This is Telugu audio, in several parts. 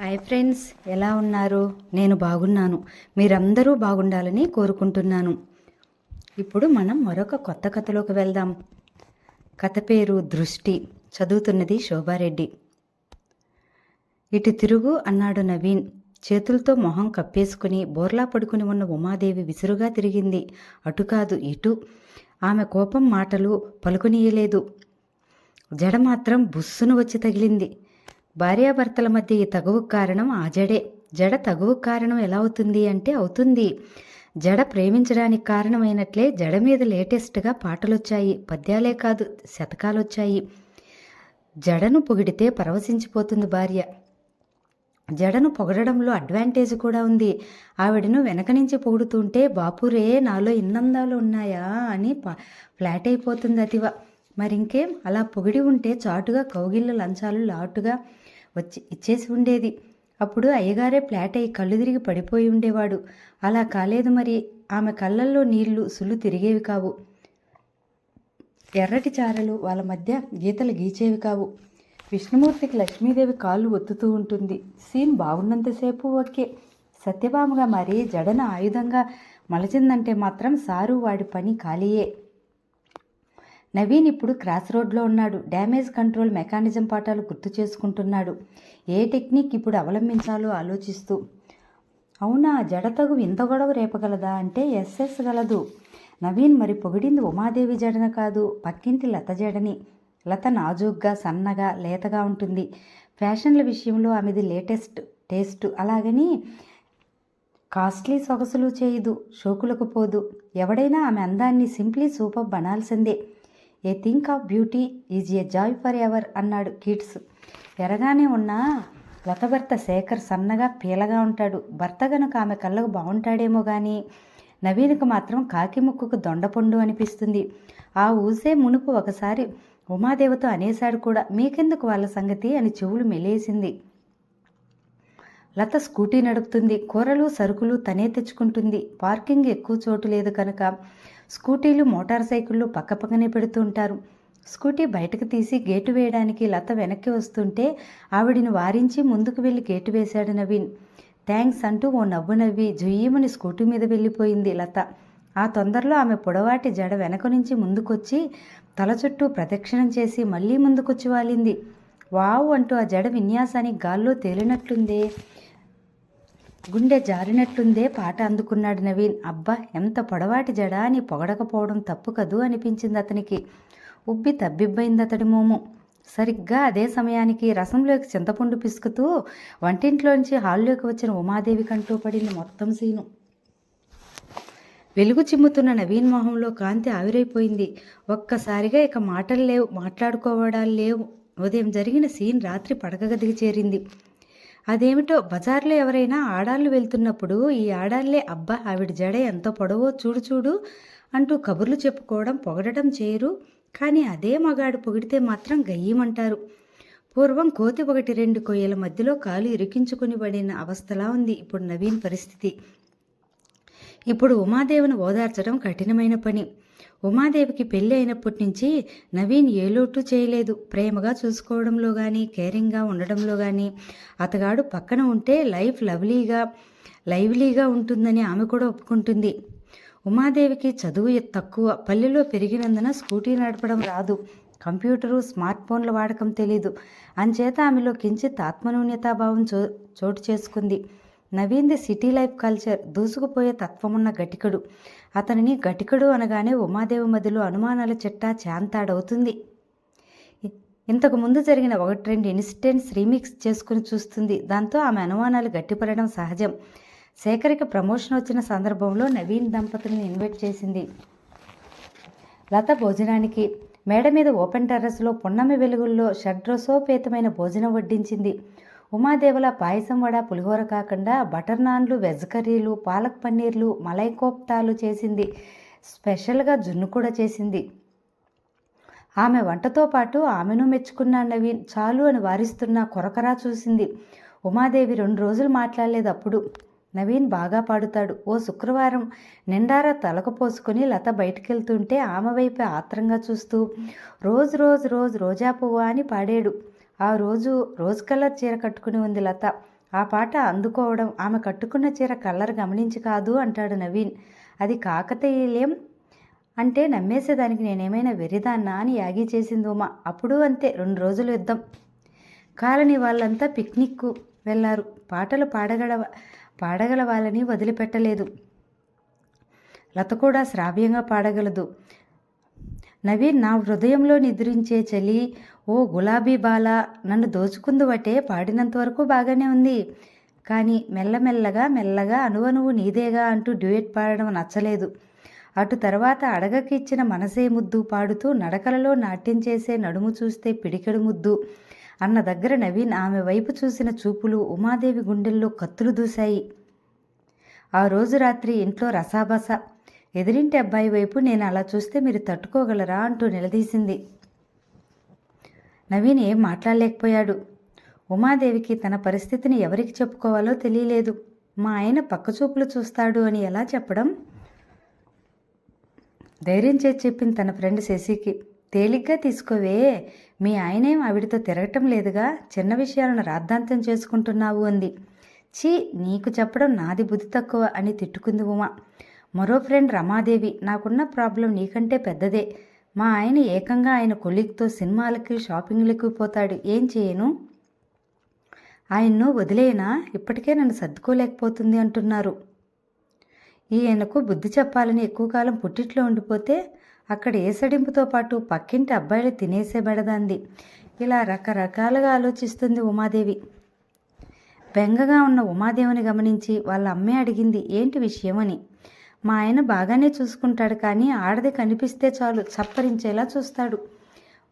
హాయ్ ఫ్రెండ్స్ ఎలా ఉన్నారు? నేను బాగున్నాను. మీరందరూ బాగుండాలని కోరుకుంటున్నాను. ఇప్పుడు మనం మరొక కొత్త కథలోకి వెళ్దాం. కథ పేరు దృష్టి. చదువుతున్నది శోభారెడ్డి. ఇటు తిరుగు అన్నాడు నవీన్. చేతులతో మొహం కప్పేసుకుని బోర్లా పడుకుని ఉన్న ఉమాదేవి విసురుగా తిరిగింది. అటు కాదు ఇటు. ఆమె కోపం మాటలు పలుకునీయలేదు. జడ మాత్రం బుస్సును వచ్చి తగిలింది. భార్యాభర్తల మధ్య ఈ తగువు కారణం ఆ జడే జడ తగువు కారణం ఎలా అవుతుంది అంటే అవుతుంది. జడ ప్రేమించడానికి కారణమైనట్లే జడ మీద లేటెస్ట్గా పాటలొచ్చాయి. పద్యాలే కాదు శతకాలొచ్చాయి. జడను పొగిడితే పరవశించిపోతుంది భార్య. జడను పొగడడంలో అడ్వాంటేజ్ కూడా ఉంది. ఆవిడను వెనక నుంచి పొగుడుతుంటే బాపురే నాలో ఇన్నందాలు ఉన్నాయా? అని ప- ఫ్లాట్ అయిపోతుంది అతివ. మరింకేం అలా పొగిడి ఉంటే చాటుగా కౌగిళ్ళ లంచాలు లాటుగా వచ్చి ఇచ్చేసి ఉండేది. అప్పుడు అయ్యగారే ఫ్లాట్ అయి కళ్ళు తిరిగి పడిపోయి ఉండేవాడు. అలా కాలేదు మరి. ఆమె కళ్ళల్లో నీళ్ళు సులు తిరిగేవి కావు. ఎర్రటి చారలు వాళ్ళ మధ్య గీతలు గీచేవి కావు. విష్ణుమూర్తికి లక్ష్మీదేవి కాళ్ళు ఒత్తుతూ ఉంటుంది. సీన్ బాగున్నంతసేపు ఓకే. సత్యభామగా మరి జడన ఆయుధంగా మలచిందంటే మాత్రం సారు వాడి పని ఖాళీయే. నవీన్ ఇప్పుడు క్రాస్ రోడ్లో ఉన్నాడు. డ్యామేజ్ కంట్రోల్ మెకానిజం పాఠాలు గుర్తు చేసుకుంటున్నాడు. ఏ టెక్నిక్ ఇప్పుడు అవలంబించాలో ఆలోచిస్తూ. అవునా జడతగు ఇంత గొడవ రేపగలదా? అంటే ఎస్ఎస్ గలదు. నవీన్ మరి పొగిడింది ఉమాదేవి జడన కాదు పక్కింటి లత జడని. లత నాజూగ్గా సన్నగా లేతగా ఉంటుంది. ఫ్యాషన్ల విషయంలో ఆమెది లేటెస్ట్ టేస్ట్. అలాగని కాస్ట్లీ సొగసులు చేయదు షోకులకు పోదు. ఎవడైనా ఆమె అందాన్ని simply super బనాల్సిందే. A thing of beauty is a joy for ever అన్నాడు కిడ్స్ ఎరగానే ఉన్న లత భర్త శేఖర్ సన్నగా పీలగా ఉంటాడు. భర్త గనుక ఆమె కళ్ళకు బాగుంటాడేమో కానీ నవీన్కు మాత్రం కాకి ముక్కుకు దొండపండు అనిపిస్తుంది. ఆ ఊసే మునుపు ఒకసారి ఉమాదేవతో అనేశాడు కూడా మీకెందుకు వాళ్ళ సంగతి? అని చెవులు మెలేసింది. లత స్కూటీ నడుపుతుంది. కూరలు సరుకులు తనే తెచ్చుకుంటుంది. పార్కింగ్ ఎక్కువ చోటు లేదు కనుక స్కూటీలు మోటార్ సైకిళ్ళు పక్కపక్కనే పెడుతూ ఉంటారు. స్కూటీ బయటకు తీసి గేటు వేయడానికి లత వెనక్కి వస్తుంటే ఆవిడిని వారించి ముందుకు వెళ్ళి గేటు వేశాడు నవీన్. థ్యాంక్స్ అంటూ ఓ నవ్వు నవ్వి జుయ్యమని స్కూటీ మీద వెళ్ళిపోయింది లత. ఆ తొందరలో ఆమె పొడవాటి జడ వెనక నుంచి ముందుకొచ్చి తల చుట్టూ ప్రదక్షిణం చేసి మళ్ళీ ముందుకొచ్చి వాలింది. వావ్ అంటూ ఆ జడ విన్యాసానికి గాల్లో తేలినట్లుందే. గుండె జారినట్లుందే పాట అందుకున్నాడు నవీన్. అబ్బా ఎంత పొడవాటి జడ అని పొగడకపోవడం తప్పు కదూ అనిపించింది అతనికి. ఉబ్బి తబ్బిబ్బైంది అతడి మోము. సరిగ్గా అదే సమయానికి రసంలోకి చింతపండు పిసుకుతూ వంటింట్లోంచి హాల్లోకి వచ్చిన ఉమాదేవి కంటూ పడింది మొత్తం సీను. వెలుగు చిమ్ముతున్న నవీన్ మొహంలో కాంతి ఆవిరైపోయింది. ఒక్కసారిగా ఇక మాటలు లేవు మాట్లాడుకోవడాలు లేవు. ఉదయం జరిగిన సీన్ రాత్రి పడక గదికి చేరింది. అదేమిటో బజార్లో ఎవరైనా ఆడాళ్ళు వెళ్తున్నప్పుడు ఈ ఆడాళ్ళే అబ్బా ఆవిడ జడ ఎంత పొడవో చూడు చూడు అంటూ కబుర్లు చెప్పుకోవడం పొగడటం చేయరు. కానీ అదే మగాడు పొగిడితే మాత్రం గయ్యమంటారు. పూర్వం కోతి ఒకటి రెండు కొయ్యల మధ్యలో కాలు ఇరికించుకుని పడిన అవస్థలా ఉంది ఇప్పుడు నవీన్ పరిస్థితి. ఇప్పుడు ఉమాదేవిని ఓదార్చడం కఠినమైన పని. ఉమాదేవికి పెళ్ళి అయినప్పటి నుంచి నవీన్ ఏ లోటు చేయలేదు. ప్రేమగా చూసుకోవడంలో కానీ కేరింగ్గా ఉండడంలో కానీ అతగాడు పక్కన ఉంటే లైఫ్ లవ్లీగా లైవ్లీగా ఉంటుందని ఆమె కూడా ఒప్పుకుంటుంది. ఉమాదేవికి చదువు తక్కువ. పల్లెలో పెరిగినందున స్కూటీ నడపడం రాదు. కంప్యూటరు స్మార్ట్ ఫోన్ల వాడకం తెలీదు. అంచేత ఆమెలో కించిత్ ఆత్మన్యూన్యతాభావం చో చోటు చేసుకుంది. నవీన్ది సిటీ లైఫ్ కల్చర్ దూసుకుపోయే తత్వమున్న గటికడు అతనిని గటికడు అనగానే ఉమాదేవి మధ్యలో అనుమానాల చిట్టా చాంతాడవుతుంది. ఇంతకుముందు జరిగిన ఒకటి రెండు ఇన్సిడెంట్స్ రీమిక్స్ చేసుకుని చూస్తుంది. దాంతో ఆమె అనుమానాలు గట్టిపడడం సహజం. శేఖర్కి ప్రమోషన్ వచ్చిన సందర్భంలో నవీన్ దంపతులను ఇన్వైట్ చేసింది. లత భోజనానికి మేడ మీద ఓపెన్ టెర్రస్లో పున్నమి వెలుగుల్లో షడ్రసోపేతమైన భోజనం వడ్డించింది. ఉమాదేవుల పాయసం వడ పులిహోర కాకుండా బటర్ నాన్లు వెజ్ కర్రీలు పాలక్ పన్నీర్లు మలై కోప్తాలు చేసింది. స్పెషల్గా జున్ను కూడా చేసింది. ఆమె వంటతో పాటు ఆమెను మెచ్చుకున్న నవీన్ చాలు అని వారిస్తున్న కొరకరా చూసింది. ఉమాదేవి రెండు రోజులు మాట్లాడలేదు అప్పుడు నవీన్ బాగా పాడుతాడు. ఓ శుక్రవారం నిండారా తలకు పోసుకొని లత బయటికెళ్తుంటే ఆమె వైపు ఆత్రంగా చూస్తూ రోజు రోజు రోజు రోజా పువ్వు అని పాడాడు. ఆ రోజు రోజ్ కలర్ చీర కట్టుకుని ఉంది లత. ఆ పాట అందుకోవడం ఆమె కట్టుకున్న చీర కలర్ గమనించి కాదు అంటాడు నవీన్. అది కాకతీయులేం? అంటే నమ్మేసేదానికి నేనేమైనా వెరిదాన్నా అని యాగి చేసింది అప్పుడు అంతే రెండు రోజులు యుద్ధం. కాలనీ వాళ్ళంతా పిక్నిక్కు వెళ్ళారు. పాటలు పాడగల పాడగల వాళ్ళని వదిలిపెట్టలేదు. లత కూడా శ్రావ్యంగా పాడగలదు. నవీన్ నా హృదయంలో నిద్రించే చలి ఓ గులాబీ బాల నన్ను దోచుకుందువటే పాడినంతవరకు బాగానే ఉంది. కానీ మెల్లమెల్లగా మెల్లగా అనువనువు నీదేగా అంటూ డ్యూయట్ పాడడం నచ్చలేదు. అటు తర్వాత అడగకిచ్చిన మనసే ముద్దు పాడుతూ నడకలలో నాట్యం చేసే నడుము చూస్తే పిడికెడు ముద్దు అన్న దగ్గర నవీన్ ఆమె వైపు చూసిన చూపులు ఉమాదేవి గుండెల్లో కత్తులు దూశాయి. ఆ రోజు రాత్రి ఇంట్లో రసాబస. ఎదిరింటి అబ్బాయి వైపు నేను అలా చూస్తే మీరు తట్టుకోగలరా అంటూ నిలదీసింది. నవీన్ ఏం మాట్లాడలేకపోయాడు. ఉమాదేవికి తన పరిస్థితిని ఎవరికి చెప్పుకోవాలో తెలియలేదు. మా ఆయన పక్కచూపులు చూస్తాడు అని ఎలా చెప్పడం? ధైర్యం చేసి చెప్పింది తన ఫ్రెండ్ శశికి తేలిగ్గా తీసుకోవే మీ ఆయనేం ఆవిడతో తిరగటం లేదుగా చిన్న విషయాలను రాద్ధాంతం చేసుకుంటున్నావు అంది. ఛీ నీకు చెప్పడం నాది బుద్ధి తక్కువ అని తిట్టుకుంది ఉమా. మరో ఫ్రెండ్ రమాదేవి నాకున్న ప్రాబ్లం నీకంటే పెద్దదే. మా ఆయన ఏకంగా ఆయన కొలీగ్తో సినిమాలకి షాపింగ్లకి పోతాడు. ఏం చేయను? ఆయన్ను వదిలేనా? ఇప్పటికే నన్ను సర్దుకోలేకపోతుంది అంటున్నారు. ఈయనకు బుద్ధి చెప్పాలని ఎక్కువ కాలం పుట్టిట్లో ఉండిపోతే అక్కడ ఏసడింపుతో పాటు పక్కింటి అబ్బాయిలు తినేసే బెడదంది. ఇలా రకరకాలుగా ఆలోచిస్తుంది ఉమాదేవి. బెంగగా ఉన్న ఉమాదేవిని గమనించి వాళ్ళ అమ్మే అడిగింది ఏంటి విషయమని? మా ఆయన బాగానే చూసుకుంటాడు కానీ ఆడది కనిపిస్తే చాలు చప్పరించేలా చూస్తాడు.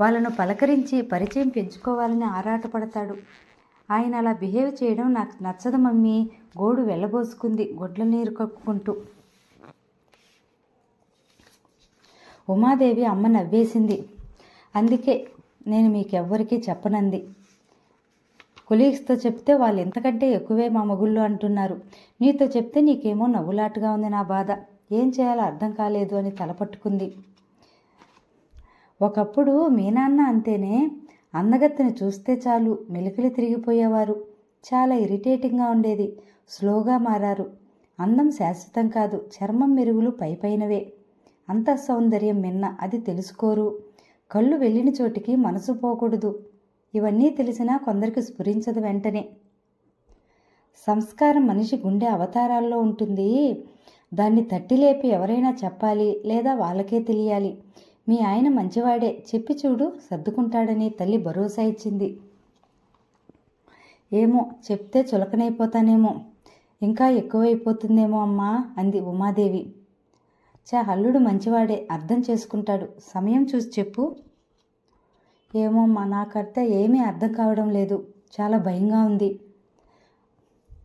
వాళ్ళను పలకరించి పరిచయం పెంచుకోవాలని ఆరాటపడతాడు. ఆయన అలా బిహేవ్ చేయడం నాకు నచ్చదు మమ్మీ. గోడు వెళ్ళబోసుకుంది గొడ్ల నీరు కక్కుకుంటూ. ఉమాదేవి అమ్మ నవ్వేసింది. అందుకే నేను మీకెవ్వరికీ చెప్పనంది. కొలీగ్స్తో చెప్తే వాళ్ళు ఎంతకంటే ఎక్కువే మా మగుళ్ళు అంటున్నారు. నీతో చెప్తే నీకేమో నవ్వులాటుగా ఉంది నా బాధ. ఏం చేయాలో అర్థం కాలేదు అని తలపట్టుకుంది ఒకప్పుడు మీ నాన్న అంతేనే అందగత్తెని చూస్తే చాలు మెలికలు తిరిగిపోయేవారు. చాలా ఇరిటేటింగ్గా ఉండేది. స్లోగా మారారు. అందం శాశ్వతం కాదు చర్మం మెరుగులు పైపైనవే అంత సౌందర్యం మిన్న అది తెలుసుకోరు. కళ్ళు వెళ్ళిన చోటికి మనసు పోకూడదు. ఇవన్నీ తెలిసినా కొందరికి స్ఫురించదు వెంటనే. సంస్కారం మనిషి గుండె అవతారాల్లో ఉంటుంది. దాన్ని తట్టి లేపి ఎవరైనా చెప్పాలి లేదా వాళ్ళకే తెలియాలి. మీ ఆయన మంచివాడే. చెప్పి చూడు సర్దుకుంటాడని తల్లి భరోసా ఇచ్చింది. ఏమో చెప్తే చులకనైపోతానేమో. ఇంకా ఎక్కువైపోతుందేమో అమ్మా అంది ఉమాదేవి. చా అల్లుడు మంచివాడే అర్థం చేసుకుంటాడు. సమయం చూసి చెప్పు. ఏమో మా నాకైతే ఏమీ అర్థం కావడం లేదు. చాలా భయంగా ఉంది.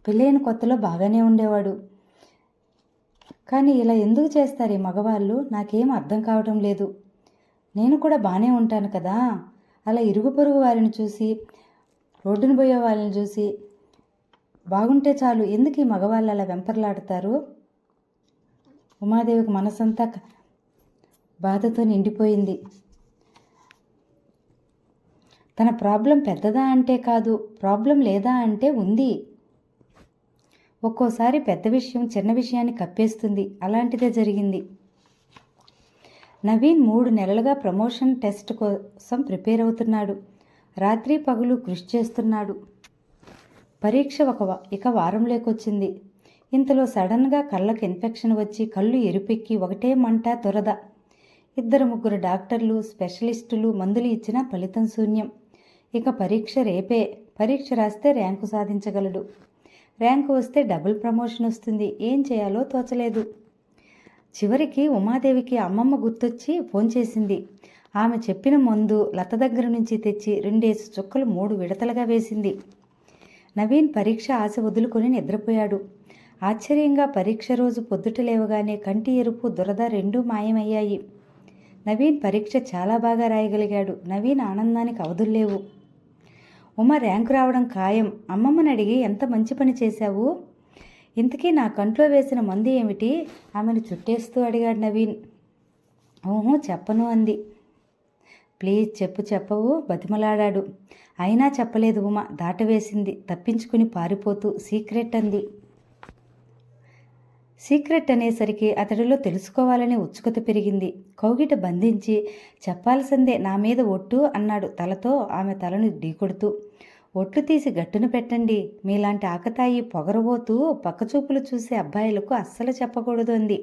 పెళ్ళైన కొత్తలో బాగానే ఉండేవాడు. కానీ ఇలా ఎందుకు చేస్తారు ఈ మగవాళ్ళు? నాకేం అర్థం కావడం లేదు. నేను కూడా బాగానే ఉంటాను కదా. అలా ఇరుగు పొరుగు వారిని చూసి రోడ్డున పోయే వాళ్ళని చూసి బాగుంటే చాలు ఎందుకు ఈ మగవాళ్ళు అలా వెంపర్లాడతారు? ఉమాదేవికి మనసంతా బాధతో నిండిపోయింది. తన ప్రాబ్లం పెద్దదా అంటే కాదు ప్రాబ్లం లేదా అంటే ఉంది. ఒక్కోసారి పెద్ద విషయం చిన్న విషయాన్ని కప్పేస్తుంది. అలాంటిదే జరిగింది. నవీన్ మూడు నెలలుగా ప్రమోషన్ టెస్ట్ కోసం ప్రిపేర్ అవుతున్నాడు. రాత్రి పగులు కృషి చేస్తున్నాడు. పరీక్ష ఒక ఇక ఇక వారంలోకొచ్చింది ఇంతలో సడన్గా కళ్ళకు ఇన్ఫెక్షన్ వచ్చి కళ్ళు ఎరుపెక్కి ఒకటే మంట దురద. ఇద్దరు ముగ్గురు డాక్టర్లు స్పెషలిస్టులు మందులు ఇచ్చినా ఫలితం శూన్యం. ఇక పరీక్ష రేపే. పరీక్ష రాస్తే ర్యాంకు సాధించగలడు. ర్యాంకు వస్తే డబుల్ ప్రమోషన్ వస్తుంది. ఏం చేయాలో తోచలేదు. చివరికి ఉమాదేవికి అమ్మమ్మ గుర్తొచ్చి ఫోన్ చేసింది. ఆమె చెప్పిన మందు లత దగ్గర నుంచి తెచ్చి రెండేసి చుక్కలు మూడు విడతలుగా వేసింది. నవీన్ పరీక్ష ఆశ వదులుకొని నిద్రపోయాడు. ఆశ్చర్యంగా పరీక్ష రోజు పొద్దుట లేవగానే కంటి ఎరుపు దురద రెండూ మాయమయ్యాయి. నవీన్ పరీక్ష చాలా బాగా రాయగలిగాడు. నవీన్ ఆనందానికి అవధుల్లేవు ఉమ ర్యాంకు రావడం ఖాయం. అమ్మమ్మని అడిగి ఎంత మంచి పని చేశావు? ఇంతకీ నా కంట్లో వేసిన మందు ఏమిటి? ఆమెను చుట్టేస్తూ అడిగాడు నవీన్. ఓహో చెప్పను అంది. ప్లీజ్ చెప్పు చెప్పవు బతిమలాడాడు. అయినా చెప్పలేదు ఉమ దాటవేసింది. తప్పించుకుని పారిపోతూ సీక్రెట్ అంది. సీక్రెట్ అనేసరికి అతడిలో తెలుసుకోవాలనే ఉత్సుకత పెరిగింది. కౌగిట బంధించి చెప్పాల్సిందే నా మీద ఒట్టు అన్నాడు తలతో ఆమె తలను ఢీకొడుతూ. ఒట్లు తీసి గట్టున పెట్టండి. మీలాంటి ఆకతాయి పొగరబోతూ పక్కచూపులు చూసే అబ్బాయిలకు అస్సలు చెప్పకూడదు అంది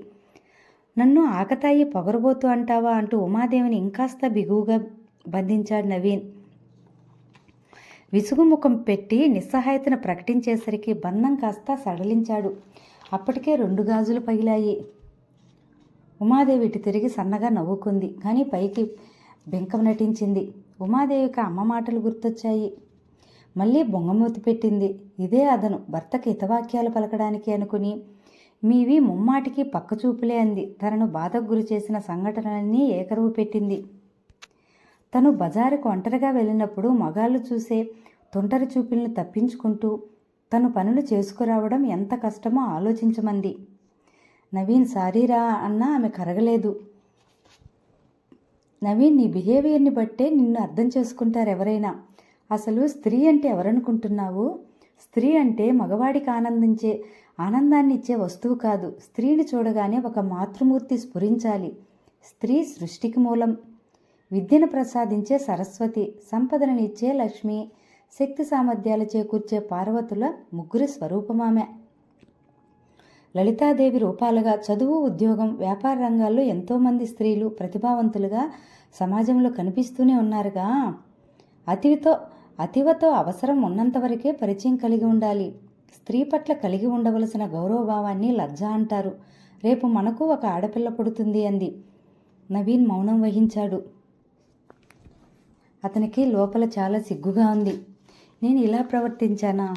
నన్ను ఆకతాయి పొగరబోతూ అంటావా అంటూ ఉమాదేవిని ఇంకాస్త బిగువుగా బంధించాడు నవీన్. విసుగుముఖం పెట్టి నిస్సహాయతను ప్రకటించేసరికి బంధం కాస్త సడలించాడు. అప్పటికే రెండు గాజులు పగిలాయి. ఉమాదేవి ఇటు తిరిగి సన్నగా నవ్వుకుంది. కానీ పైకి బెంకం నటించింది. ఉమాదేవికి అమ్మ మాటలు గుర్తొచ్చాయి. మళ్ళీ బొంగమూతి పెట్టింది. ఇదే అదను భర్తకి హితవాక్యాలు పలకడానికి అనుకుని. మీవి ముమ్మాటికి పక్కచూపులే అంది. తనను బాధకు గురి చేసిన సంఘటనలన్నీ ఏకరువు పెట్టింది. తను బజారుకు ఒంటరిగా వెళ్ళినప్పుడు మగాళ్ళు చూసే తొంటరి చూపులను తప్పించుకుంటూ తను పనులు చేసుకురావడం ఎంత కష్టమో ఆలోచించమంది. నవీన్ సారీరా అన్నా ఆమె కరగలేదు. నవీన్ నీ బిహేవియర్ని బట్టే నిన్ను అర్థం చేసుకుంటారు ఎవరైనా అసలు స్త్రీ అంటే ఎవరనుకుంటున్నావు? స్త్రీ అంటే మగవాడికి ఆనందించే ఆనందాన్ని ఇచ్చే వస్తువు కాదు. స్త్రీని చూడగానే ఒక మాతృమూర్తి స్ఫురించాలి. స్త్రీ సృష్టికి మూలం. విద్యను ప్రసాదించే సరస్వతి సంపదననిచ్చే లక్ష్మి శక్తి సామర్థ్యాలు చేకూర్చే పార్వతుల ముగ్గురి స్వరూపమామె. లలితాదేవి రూపాలుగా చదువు ఉద్యోగం వ్యాపార రంగాల్లో ఎంతోమంది స్త్రీలు ప్రతిభావంతులుగా సమాజంలో కనిపిస్తూనే ఉన్నారుగా. అతివితో అతివతో అవసరం ఉన్నంతవరకే పరిచయం కలిగి ఉండాలి. స్త్రీ పట్ల కలిగి ఉండవలసిన గౌరవభావాన్ని లజ్జ అంటారు. రేపు మనకు ఒక ఆడపిల్ల పుడుతుంది అంది. నవీన్ మౌనం వహించాడు. అతనికి లోపల చాలా సిగ్గుగా ఉంది. నేను ఇలా ప్రవర్తించానా?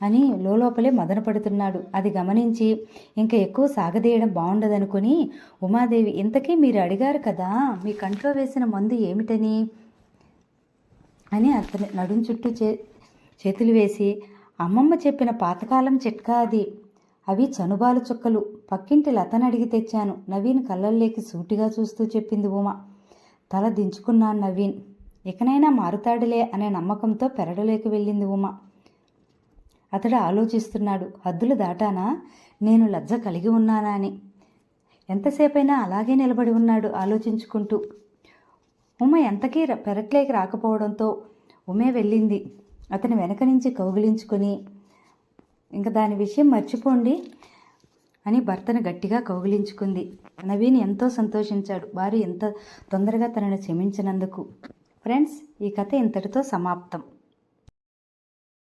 అని లోపలే మదనపడుతున్నాడు. అది గమనించి ఇంకా ఎక్కువ సాగదీయడం బాగుండదనుకుని ఉమాదేవి ఇంతకీ మీరు అడిగారు కదా మీ కంట్లో వేసిన మందు ఏమిటని? అని అతని నడుం చుట్టూ చే చేతులు వేసి అమ్మమ్మ చెప్పిన పాతకాలం చిట్కా అది. అవి చనుబాలు చుక్కలు. పక్కింటి లతను అడిగి తెచ్చాను. నవీన్ కళ్ళల్లోకి సూటిగా చూస్తూ చెప్పింది ఉమా. తల దించుకున్నాను నవీన్. ఇకనైనా మారుతాడులే అనే నమ్మకంతో పెరడులోకి వెళ్ళింది ఉమ. అతడు ఆలోచిస్తున్నాడు హద్దులు దాటానా? నేను లజ్జ కలిగి ఉన్నానా అని. ఎంతసేపైనా అలాగే నిలబడి ఉన్నాడు ఆలోచించుకుంటూ. ఉమ ఎంతకీ పెరట్లేకి రాకపోవడంతో ఉమే వెళ్ళింది. అతని వెనక నుంచి కౌగిలించుకొని ఇంకా దాని విషయం మర్చిపోండి అని భర్తను గట్టిగా కౌగిలించుకుంది. నవీన్ ఎంతో సంతోషించాడు. వారు ఎంత తొందరగా తనను క్షమించినందుకు. ఫ్రెండ్స్ ఈ కథ ఇంతటితో సమాప్తం.